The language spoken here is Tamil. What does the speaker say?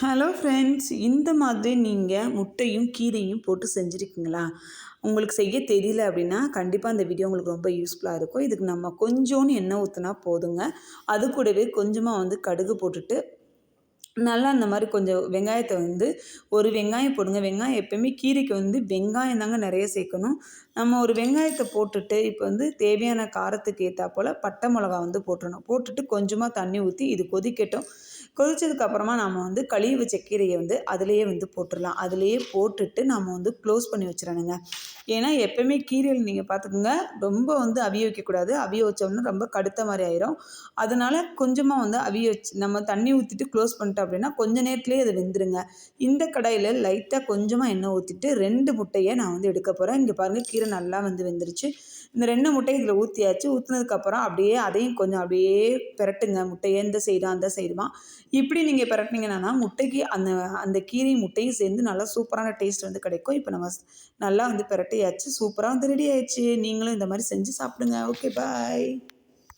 ஹலோ ஃப்ரெண்ட்ஸ் இந்த மாதிரி நீங்கள் முட்டையும் கீரையும் போட்டு செஞ்சுருக்கீங்களா? உங்களுக்கு செய்ய தெரியல அப்படின்னா கண்டிப்பாக அந்த வீடியோ உங்களுக்கு ரொம்ப யூஸ்ஃபுல்லாக இருக்கும். இதுக்கு நம்ம கொஞ்சோன்னு எண்ணெய் ஊற்றினா போதுங்க. அது கூடவே கொஞ்சமாக வந்து கடுகு போட்டுட்டு நல்லா அந்த மாதிரி கொஞ்சம் வெங்காயத்தை வந்து ஒரு வெங்காயம் போடுங்க. வெங்காயம் எப்போயுமே கீரைக்கு வந்து வெங்காயம் தாங்க நிறைய சேர்க்கணும். நம்ம ஒரு வெங்காயத்தை போட்டுட்டு இப்போ வந்து தேவையான காரத்துக்கு ஏற்றா போல் பட்டை மிளகா வந்து போட்டுடணும் போட்டுட்டு கொஞ்சமாக தண்ணி ஊற்றி இது கொதிக்கட்டும். கொதிச்சதுக்கப்புறமா நம்ம வந்து கழுவி வச்ச கீரையை வந்து அதிலேயே வந்து போட்டுடலாம். அதிலேயே போட்டுட்டு நாம் வந்து க்ளோஸ் பண்ணி வச்சிடணுங்க. ஏன்னா எப்போயுமே கீரையில் நீங்கள் பார்த்துக்கோங்க ரொம்ப வந்து அவிய வைக்கக்கூடாது. அவிய வச்சோம்னா ரொம்ப கடுத்த மாதிரி ஆயிரும். அதனால் கொஞ்சமாக வந்து அவிய வச்சு நம்ம தண்ணி ஊற்றிட்டு க்ளோஸ் பண்ணிட்டோம் அப்படின்னா கொஞ்சம் நேரத்துலேயே அது வெந்துருங்க. இந்த கடாயில் லைட்டாக கொஞ்சமாக எண்ணெய் ஊற்றிட்டு ரெண்டு முட்டையை நான் வந்து எடுக்க போகிறேன் இங்கே பாருங்கள் கீரை நல்லா வந்து வெந்துருச்சு. இந்த ரெண்டு முட்டையை இதில் ஊற்றியாச்சு ஊற்றினதுக்கப்புறம் அப்படியே அதையும் கொஞ்சம் அப்படியே பெரட்டுங்க. முட்டையை இந்த சைடும் அந்த சைடுமா இப்படி நீங்கள் பரட்டினீங்கன்னா முட்டைக்கு அந்த அந்த கீரை முட்டையும் சேர்ந்து நல்லா சூப்பரான டேஸ்ட் வந்து கிடைக்கும். இப்போ நம்ம நல்லா வந்து பரட்டியாச்சு. சூப்பராக வந்து ரெடி ஆயிடுச்சு. நீங்களும் இந்த மாதிரி செஞ்சு சாப்பிடுங்க. Okay bye